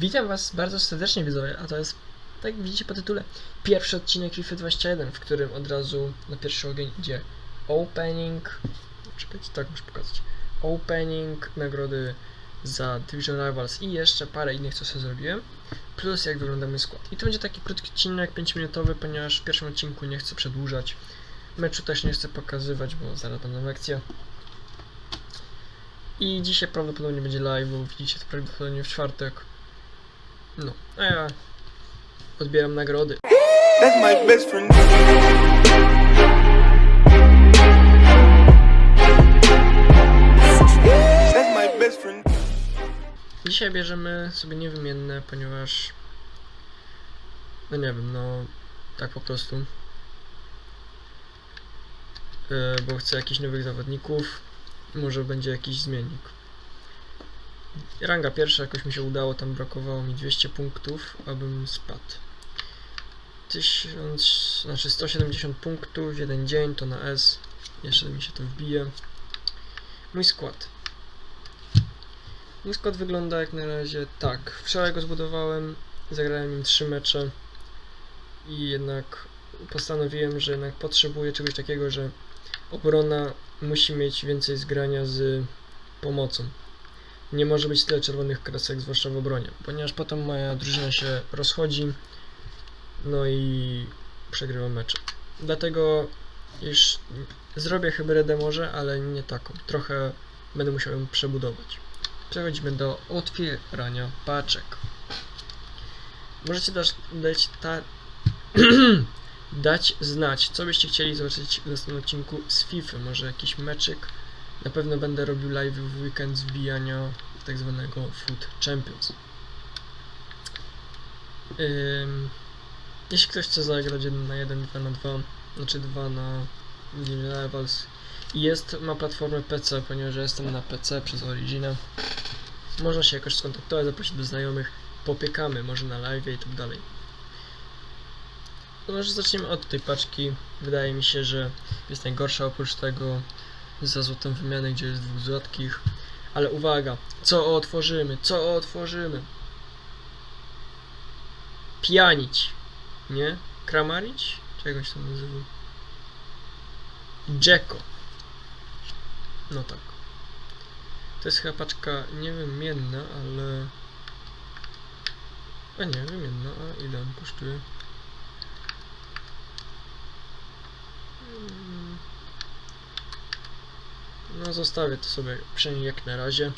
Witam Was bardzo serdecznie widzowie, a to jest, tak jak widzicie po tytule, pierwszy odcinek FIFA 21, w którym od razu na pierwszy ogień idzie opening, czekajcie, tak muszę pokazać, opening, nagrody za Division Rivals i jeszcze parę innych, co sobie zrobiłem, plus jak wygląda mój skład. I to będzie taki krótki odcinek, 5-minutowy, ponieważ w pierwszym odcinku nie chcę przedłużać, meczu też nie chcę pokazywać, bo zaraz będą lekcje. I dzisiaj prawdopodobnie będzie live, bo widzicie to prawdopodobnie w czwartek. No, a ja odbieram nagrody. That's my best friend. That's my best friend. Dzisiaj bierzemy sobie niewymienne, ponieważ no nie wiem, no tak po prostu. Yy, bo chcę jakichś nowych zawodników. Może będzie jakiś zmiennik. Ranga pierwsza jakoś mi się udało, tam brakowało mi 200 punktów, abym spadł. 1000, znaczy 170 punktów jeden dzień, to na S. Jeszcze mi się to wbije. Mój skład. Mój skład wygląda jak na razie tak. Wczoraj go zbudowałem, zagrałem nim 3 mecze i jednak postanowiłem, że jednak potrzebuję czegoś takiego, że obrona musi mieć więcej zgrania z pomocą. Nie może być tyle czerwonych kresek, zwłaszcza w obronie, ponieważ potem moja drużyna się rozchodzi, no i przegrywa mecze. Dlatego już zrobię hybrydę może, ale nie taką. Trochę będę musiał ją przebudować. Przechodzimy do otwierania paczek. Możecie też dać, ta... dać znać, co byście chcieli zobaczyć w następnym odcinku z FIFA. Może jakiś meczyk. Na pewno będę robił live w weekend z wbijania tak zwanego Food Champions. Jeśli ktoś chce zagrać 1 na 1, 2 na 2, znaczy 2 na Division Rivals i jest, ma platformę PC, ponieważ jestem na PC przez Origina. Można się jakoś skontaktować, zaprosić do znajomych, popiekamy, może na live i tak dalej. No może zaczniemy od tej paczki. Wydaje mi się, że jest najgorsza oprócz tego za złotą wymianę, gdzie jest dwóch złotkich. Ale uwaga, co otworzymy, co otworzymy? Pianić, nie? Kramarić? Czego się tam nazywa? Jacko. No tak. To jest chyba paczka niewymienna, ale... A nie, wymienna, a ile on kosztuje? No zostawię to sobie przynajmniej jak na razie.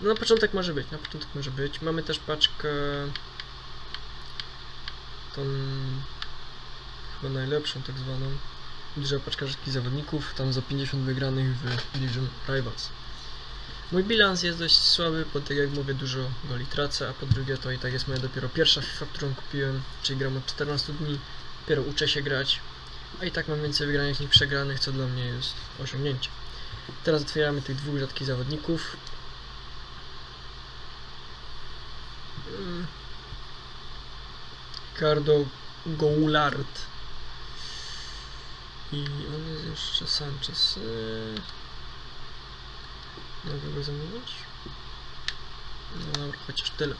No na początek może być, na początek może być. Mamy też paczkę... Tą... Chyba najlepszą tak zwaną. Duża paczka rzadkich zawodników, tam za 50 wygranych w Division Rivals. Mój bilans jest dość słaby, bo tak jak mówię dużo goli tracę, a po drugie to i tak jest moja dopiero pierwsza FIFA, którą kupiłem, czyli gram od 14 dni, dopiero uczę się grać, a i tak mam więcej wygranych niż przegranych, co dla mnie jest osiągnięcie. Teraz otwieramy tych dwóch rzadkich zawodników. Mm. Ricardo Goulart. I on jest jeszcze Sanchez. Mogę go zamówić? No dobra, chociaż tyle.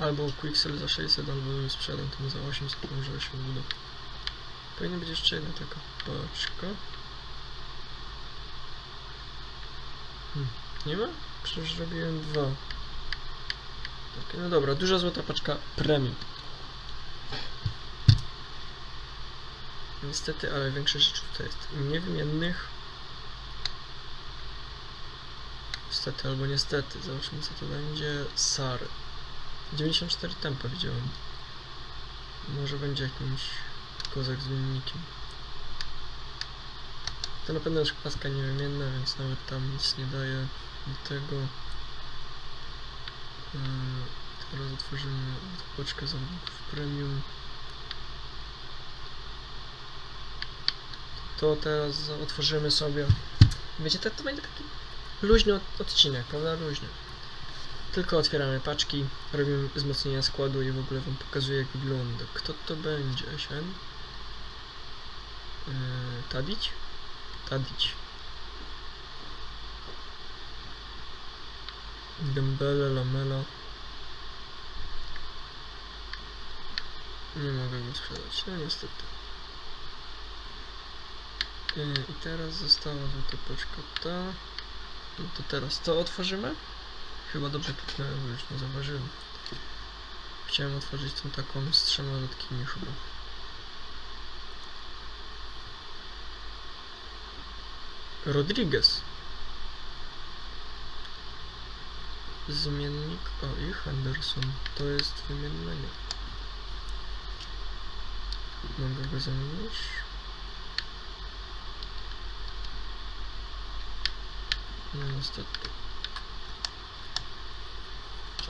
Albo Quixel za 600, albo bym sprzedał ten za 800, to może się uda. Powinna być jeszcze jedna taka paczka. Nie ma? Przecież robiłem dwa. Tak, no dobra, duża złota paczka premium. Niestety, ale większość rzeczy tutaj jest niewymiennych. Niestety albo niestety, zobaczymy co to będzie. SAR. 94 tempa widziałem. Może będzie jakimś kozak zmiennikiem. To na pewno jest paska niewymienna, więc nawet tam nic nie daje do tego. Yy, teraz otworzymy paczkę zawodników premium. To teraz otworzymy sobie. Wiecie, to, to będzie taki luźny od- odcinek, prawda? Luźny. Tylko otwieramy paczki, robimy wzmocnienia składu i w ogóle wam pokazuję jak wygląda. Kto to będzie? Sien? Yy, Tadić? Tadić. Dembele, Lamela. Nie mogę go sprzedać, no niestety. E, I teraz została złotopeczka ta. No to teraz to otworzymy? Chyba dobrze kliknąłem, bo już nie zauważyłem. Chciałem otworzyć tą taką z trzema rzadkimi chyba. Rodriguez. Zmiennik. O, i Henderson. To jest wymienne? Nie. Mogę go zamienić? No niestety.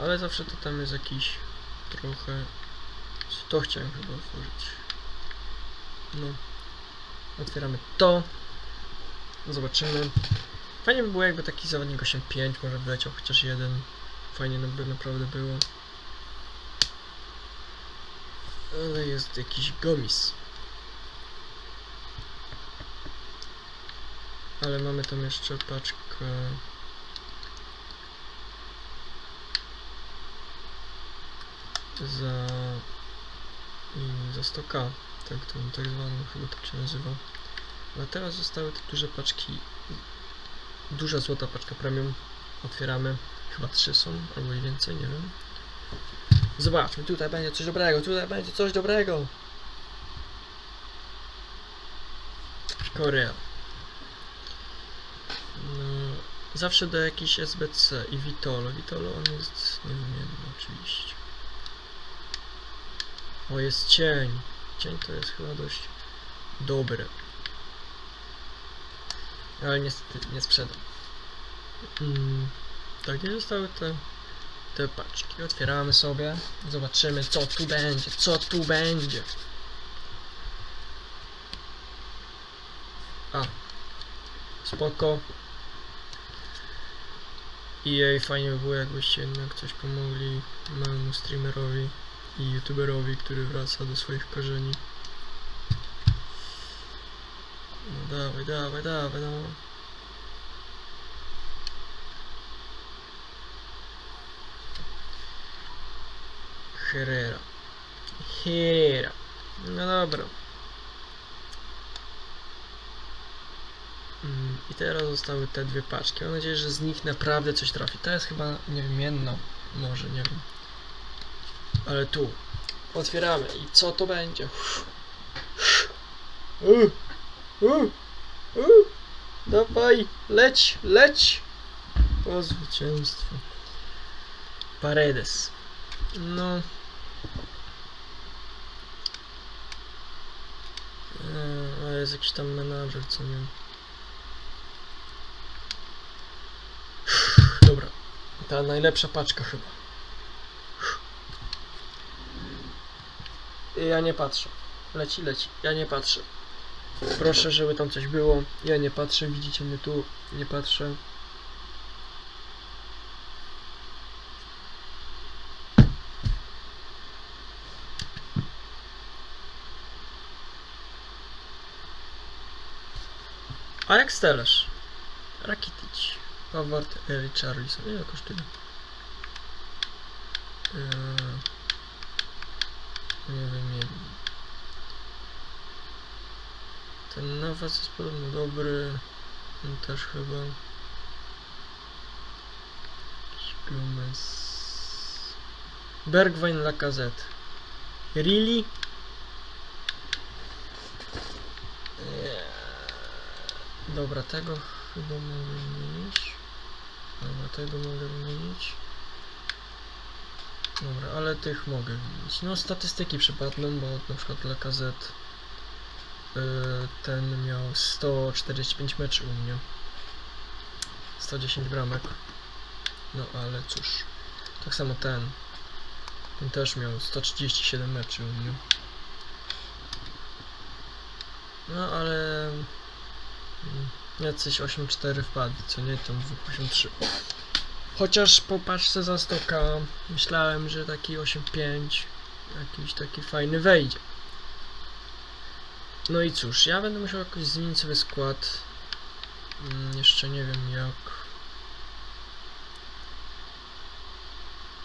Ale zawsze to tam jest jakiś trochę... To chciałem chyba otworzyć. No. Otwieramy to. Zobaczymy. Fajnie by było jakby taki zawodnik 8.5 może wleciał chociaż jeden. Fajnie no by naprawdę było. Ale jest jakiś gomis. Ale mamy tam jeszcze paczkę. Za. i za 100k. Tak, to tak zwaną chyba tak się nazywa. Ale teraz zostały te duże paczki. Duża złota paczka premium. Otwieramy. Chyba trzy są, albo i więcej, nie wiem. Zobaczmy, tutaj będzie coś dobrego, tutaj będzie coś dobrego. Korea. No, zawsze do jakiś SBC i Vitolo. Vitolo on jest niewymienny oczywiście. O, jest cień. Cień to jest chyba dość dobre. Ale niestety nie sprzedam. Mm, tak, gdzie zostały te, te paczki? Otwieramy sobie. Zobaczymy co tu będzie, co tu będzie. A. Spoko. I jej fajnie by było jakbyście jednak coś pomogli małemu streamerowi i youtuberowi, który wraca do swoich korzeni. No dawaj, dawaj, dawaj, no. Herrera. Herrera. No dobra. Mm, I teraz zostały te dwie paczki. Mam nadzieję, że z nich naprawdę coś trafi. Ta jest chyba niewymienna. Może, nie wiem. Ale tu. Otwieramy. I co to będzie? Uh, uh, uh. Dawaj, leć, leć. O zwycięstwo. Paredes. No. E, Ale jest jakiś tam menadżer, co nie. Dobra. Ta najlepsza paczka chyba. Ja nie patrzę. Leci, leci. Ja nie patrzę. Proszę, żeby tam coś było. Ja nie patrzę. Widzicie mnie tu. Nie patrzę. A jak stelasz? Rakitic. Howard, Richarlison. Ile kosztuje? Eee, nie wiem, nie wiem. Ten nawas jest podobno dobry. On też chyba. Gomez. Bergwijn Lacazette. Really? Nie. Dobra, tego chyba mogę wymienić. Dobra, tego mogę wymienić. Dobra, ale tych mogę wymienić. No, statystyki przypadną, bo na przykład Lacazette ten miał 145 meczy u mnie. 110 bramek. No, ale cóż. Tak samo ten. Ten też miał 137 meczy u mnie. No, ale... mm, Jacyś 8-4 wpadli, co nie? Tam 8-3. Chociaż po paczce za 100k myślałem, że taki 8-5 jakiś taki fajny wejdzie. No i cóż, ja będę musiał jakoś zmienić sobie skład. Mm, jeszcze nie wiem jak.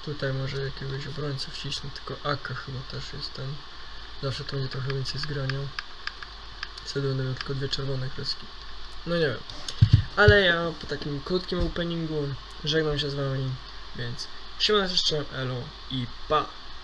Tutaj może jakiegoś obrońcę wcisnę, tylko Aka chyba też jest ten. Zawsze to będzie trochę więcej zgrania. Wtedy będę miał tylko dwie czerwone kreski. No nie wiem. Ale ja po takim krótkim openingu żegnam się z wami, więc siema jeszcze, elo i pa!